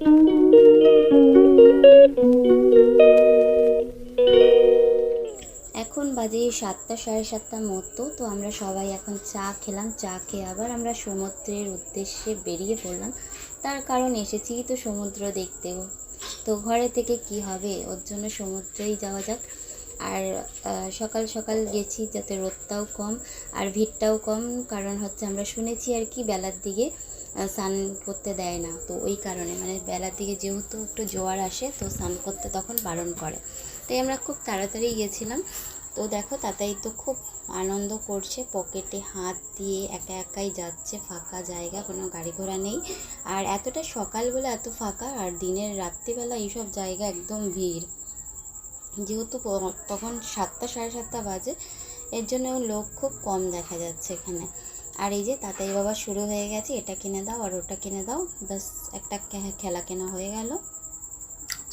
এখন বাজে সাতটা, সাড়ে সাতটার মতো, তো আমরা সবাই এখন চা খেলাম, চা খেয়ে আবার আমরা সমুদ্রের উদ্দেশ্যে বেরিয়ে পড়লাম। তার কারণ এসেছি তো সমুদ্র দেখতেও তো ঘরে থেকে কি হবে? ওর জন্য সমুদ্রেই যাওয়া যাক। আর সকাল সকাল গেছি যাতে রোদটাও কম আর ভিড়টাও কম, কারণ হচ্ছে আমরা শুনেছি আর কি বেলার দিকে স্নান করতে দেয় না। তো ওই কারণে মানে বেলার দিকে যেহেতু একটু জোয়ার আসে, তো স্নান করতে তখন বারণ করে। তাই আমরা খুব তাড়াতাড়ি গেছিলাম তো দেখো, তাতাই তো খুব আনন্দ করছে, পকেটে হাত দিয়ে একা একাই যাচ্ছে, ফাঁকা জায়গা, কোনো গাড়ি ঘোড়া নেই। আর এতটা সকাল বলে এত ফাঁকা, আর দিনের রাত্রিবেলা এইসব জায়গা একদম ভিড়। যেহেতু তখন সাতটা, সাড়ে সাতটা বাজে, এর জন্য লোক খুব কম দেখা যাচ্ছে এখানে। আর এই যে তাতাই বাবা শুরু হয়ে গেছে, এটা কিনে দাও আর ওটা কিনে দাও ব্যাস, একটা খেলা কেনা হয়ে গেল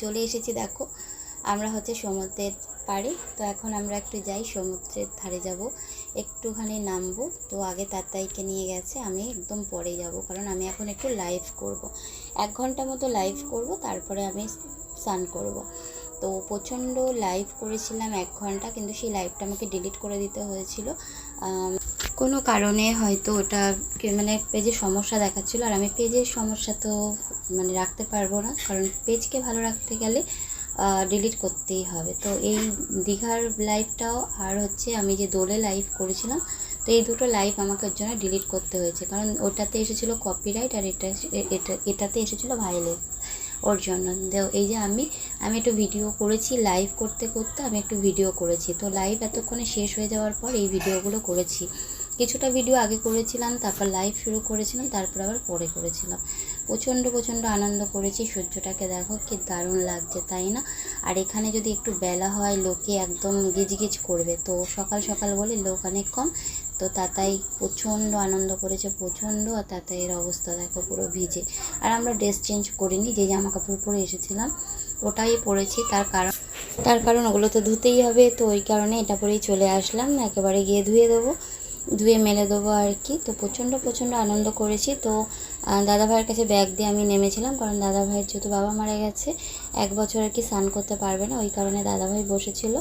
চলে এসেছি, দেখো, আমরা হচ্ছে সমুদ্রের পাড়ে তো এখন আমরা একটু যাই, সমুদ্রের ধারে যাব, একটুখানি নামবো তো আগে তাতাইকে নিয়ে গেছে, আমি একদম পরে যাব, কারণ আমি এখন একটু লাইভ করব। এক ঘণ্টা মতো লাইভ করব, তারপরে আমি স্নান করব। তো প্রচণ্ড লাইভ করেছিলাম এক ঘণ্টা, কিন্তু সেই লাইভটা আমাকে ডিলিট করে দিতে হয়েছিল। কোনো কারণে হয়তো ওটা মানে পেজে সমস্যা দেখাচ্ছিল। আর আমি পেজের সমস্যা তো মানে রাখতে পারব না, কারণ পেজকে ভালো রাখতে গেলে ডিলিট করতেই হবে। তো এই দীঘার লাইভটাও আর হচ্ছে আমি যে দোলে লাইভ করেছিলাম, তো এই দুটো লাইভ আমাকে জন্য ডিলিট করতে হয়েছে। কারণ ওটাতে এসেছিল কপিরাইট আর এটা এটা এটাতে এসেছিল ভাইলেন্স ওর জন্য। এই যে আমি আমি একটু ভিডিও করেছি লাইভ করতে করতে আমি একটু ভিডিও করেছি। তো লাইভ এতক্ষণে শেষ হয়ে যাওয়ার পর এই ভিডিওগুলো করেছি। কিছুটা ভিডিও আগে করেছিলাম, তারপর লাইভ শুরু করেছিলাম, তারপর আবার পরে করেছিলাম। প্রচণ্ড প্রচণ্ড আনন্দ করেছি, সূর্যটাকে দেখো কি দারুণ লাগছে, তাই না? আর এখানে যদি একটু বেলা হয়, লোকে একদম গিজগিজ করবে। তো সকাল সকাল বলে লোক অনেক কম তো তাতাই প্রচণ্ড আনন্দ করেছে প্রচণ্ড আর তাতাইয়ের অবস্থা দেখো পুরো ভিজে। আর আমরা ড্রেস চেঞ্জ করিনি যে জামা কাপড় পরে এসেছিলাম ওটাই পরেছি তার কারণ তার কারণ ওগুলো তো ধুতেই হবে তো ওই কারণে এটা পরেই চলে আসলাম একেবারে গিয়ে ধুয়ে দেবো ধুয়ে মেলে দেবো আর কি। তো প্রচণ্ড প্রচণ্ড আনন্দ করেছি তো আহ, দাদা ভাইয়ের কাছে ব্যাগ দিয়ে আমি নেমেছিলাম কারণ দাদাভাইয়ের যেহেতু বাবা মারা গেছে এক বছর আর কি স্নান করতে পারবে না, ওই কারণে দাদাভাই বসেছিল।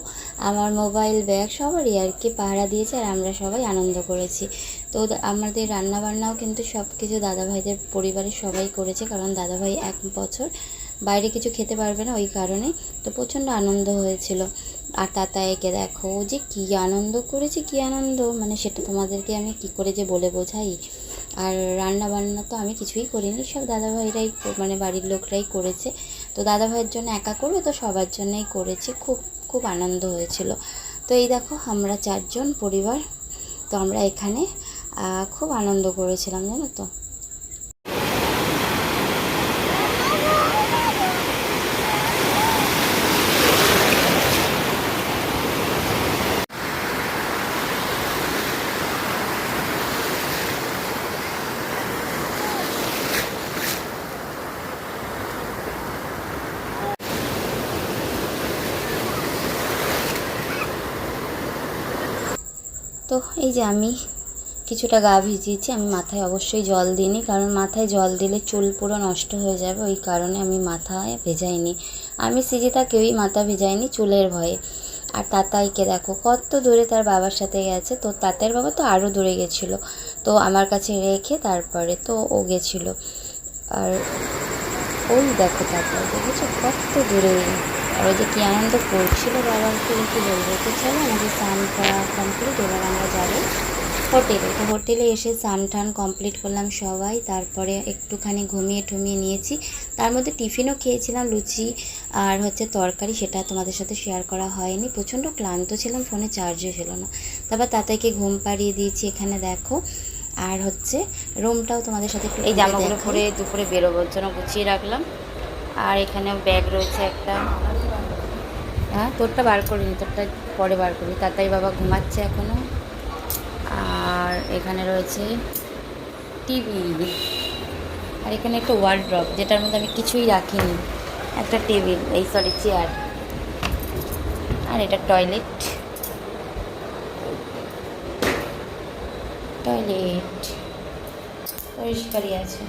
আমার মোবাইল ব্যাগ সবারই আর কি পাহারা দিয়েছে আর আমরা সবাই আনন্দ করেছি। তো আমাদের রান্নাবান্নাও কিন্তু সব কিছু দাদাভাইদের পরিবারের সবাই করেছে, কারণ দাদাভাই এক বছর বাইরে কিছু খেতে পারবে না ওই কারণে, তো প্রচণ্ড আনন্দ হয়েছিল। আর তাতাইকে দেখো ও যে কী আনন্দ করেছে, কী আনন্দ? মানে সেটা তোমাদেরকে আমি কি করে যে বলে বোঝাই? আর রান্না বান্না তো আমি কিছুই করিনি, সব দাদাভাইরাই মানে বাড়ির লোকরাই করেছে। তো দাদা ভাইয়ের জন্য একা করব, তো সবার জন্যই করেছি। খুব খুব আনন্দ হয়েছিল। তো এই দেখো, আমরা চারজন পরিবার, তো আমরা এখানে খুব আনন্দ করেছিলাম, জানো তো? তো এই যে আমি কিছুটা গা ভিজিয়েছি, আমি মাথায় অবশ্যই জল দিইনি, কারণ মাথায় জল দিলে চুল পুরো নষ্ট হয়ে যাবে, ওই কারণে আমি মাথায় ভেজাইনি। আমি সিজিতা কেউই মাথা ভেজাইনি চুলের ভয়ে। আর তাতাইকে দেখো, কত দূরে তার বাবার সাথে গেছে, তো তাতাইয়ের বাবা তো আরও দূরে গেছিল, তো আমার কাছে রেখে তারপরে তো ও গেছিল। আর ওই দেখো তাতাই, দেখেছ? কত দূরে। আর ওই যে কী আনন্দ করছিল বাবাকে কি বলব? তো চলো আমাদের স্নান করা কমপ্লিট এবার আমরা যাব হোটেলে। তো হোটেলে এসে স্নান টান কমপ্লিট করলাম সবাই। তারপরে একটুখানি ঘুমিয়ে টুমিয়ে নিয়েছি। তার মধ্যে টিফিনও খেয়েছিলাম লুচি আর হচ্ছে তরকারি সেটা তোমাদের সাথে শেয়ার করা হয়নি। প্রচণ্ড ক্লান্ত ছিলাম ফোনে চার্জও ছিল না। তারপর তাতাইকে ঘুম পাড়িয়ে দিয়েছি এখানে দেখো। আর হচ্ছে রুমটাও তোমাদের সাথে এই জামাগুলো। পরে দুপুরে বেরোবার জন্য গুছিয়ে রাখলাম। আর এখানে ব্যাগ রয়েছে একটা। হ্যাঁ তোরটা বার করিনি, তোরটা পরে বার করবি তাতাই বাবা ঘুমাচ্ছে এখনও। আর এখানে রয়েছে টিভি আর এখানে একটা ওয়ার্ড্রপ যেটার মধ্যে আমি কিছুই রাখিনি। একটা টেবিল এই সরি চেয়ার আর এটা টয়লেট টয়লেট পরিষ্কারই আছে।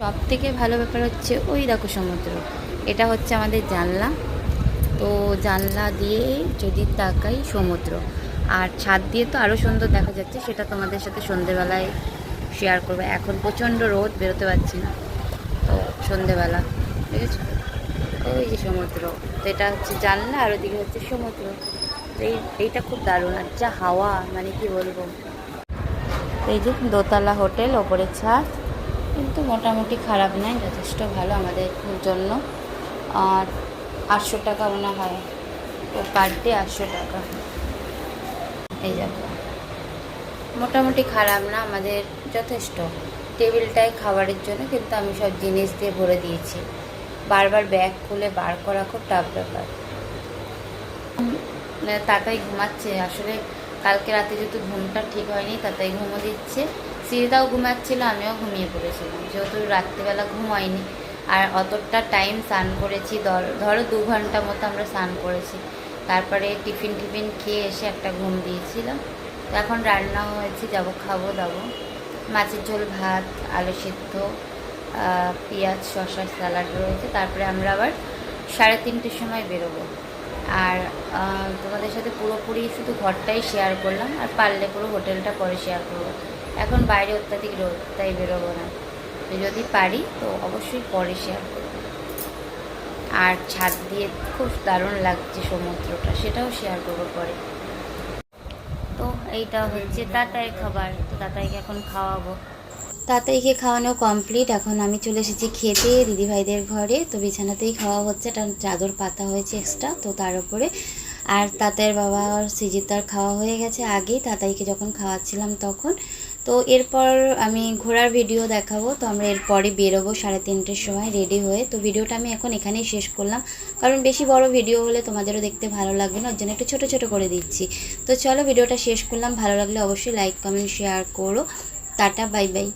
সব থেকে ভালো ব্যাপার হচ্ছে ওই দেখো সমুদ্র। এটা হচ্ছে আমাদের জানলা। তো জানলা দিয়ে যদি তাকাই সমুদ্র। আর ছাদ দিয়ে তো আরও সুন্দর দেখা যাচ্ছে, সেটা তোমাদের সাথে সন্ধেবেলায় শেয়ার করব। এখন প্রচণ্ড রোদ, বেরোতে পারছি না। তো সন্ধেবেলা ঠিক আছে ওই যে সমুদ্র। তো এটা হচ্ছে জানলা, আর ওদিকে হচ্ছে সমুদ্র। তো এই, এইটা খুব দারুণ। আর যা হাওয়া মানে কি বলব? এই যে দোতলা হোটেল, ওপরে ছাদ। কিন্তু মোটামুটি খারাপ নয়, যথেষ্ট ভালো আমাদের জন্য। আর আটশো টাকা মনে হয়, ও পার ডে আটশো টাকা। এই দেখো মোটামুটি খারাপ না, আমাদের যথেষ্ট। টেবিলটাই খাবারের জন্য, কিন্তু আমি সব জিনিস দিয়ে ভরে দিয়েছি। বারবার ব্যাগ খুলে বার করা খুব টাফ ব্যাপার। তাতাই ঘুমাচ্ছে, আসলে কালকে রাতে যেহেতু ঘুমটা ঠিক হয়নি তাতাই ঘুমো দিচ্ছে। সিরিদাও ঘুমাচ্ছিল, আমিও ঘুমিয়ে পড়েছিলাম। যেহেতু রাত্রিবেলা ঘুম হয়নি, আর অতটা টাইম স্নান করেছি, ধর- দু ঘণ্টা মতো আমরা স্নান করেছি। তারপরে টিফিন টিফিন খেয়ে এসে একটা ঘুম দিয়েছিলাম। তো এখন রান্নাও হয়েছে, যাব, খাব, দাবো। মাছের ঝোল, ভাত, আলু সিদ্ধ পেঁয়াজ, শসা, স্যালাড রয়েছে। তারপরে আমরা আবার সাড়ে তিনটের সময় বেরোবো। আর তোমাদের সাথে পুরোপুরি শুধু ঘরটাই শেয়ার করলাম, আর পারলে পুরো হোটেলটা পরে শেয়ার করব। এখন বাইরে অত্যাধিক রোদ, তাই বেরোবো না। যদি পারি, তো অবশ্যই পরে শেয়ার করব। আর ছাদ দিয়ে খুব দারুণ লাগছে সমুদ্রটা, সেটাও শেয়ার করব পরে। তো এইটা হচ্ছে তাতাই খাবার, তো তাতাইকে এখন খাওয়াবো। তাতাইকে খাওয়ানো কমপ্লিট এখন আমি চলে এসেছি খেতে, দিদিভাইদের ঘরে। তো বিছানাতেই খাওয়া হচ্ছে একটা চাদর পাতা হয়েছে এক্সট্রা তো তার উপরে। আর তাতাইয়ের বাবা আর সিজিতার খাওয়া হয়ে গেছে আগেই, তাতাইকে যখন খাওয়াচ্ছিলাম তখন। তো এরপর আমি ঘোরার ভিডিও দেখাবো। তো আমরা এরপরে বেরোবো সাড়ে তিনটের সময় রেডি হয়ে। তো ভিডিওটা আমি এখন এখানেই শেষ করলাম। কারণ বেশি বড় ভিডিও হলে তোমাদেরও দেখতে ভালো লাগবে না, ওর জন্য একটু ছোটো ছোটো করে দিচ্ছি। তো চলো ভিডিওটা শেষ করলাম। ভালো লাগলে অবশ্যই লাইক কমেন্ট শেয়ার করো। Tata bye bye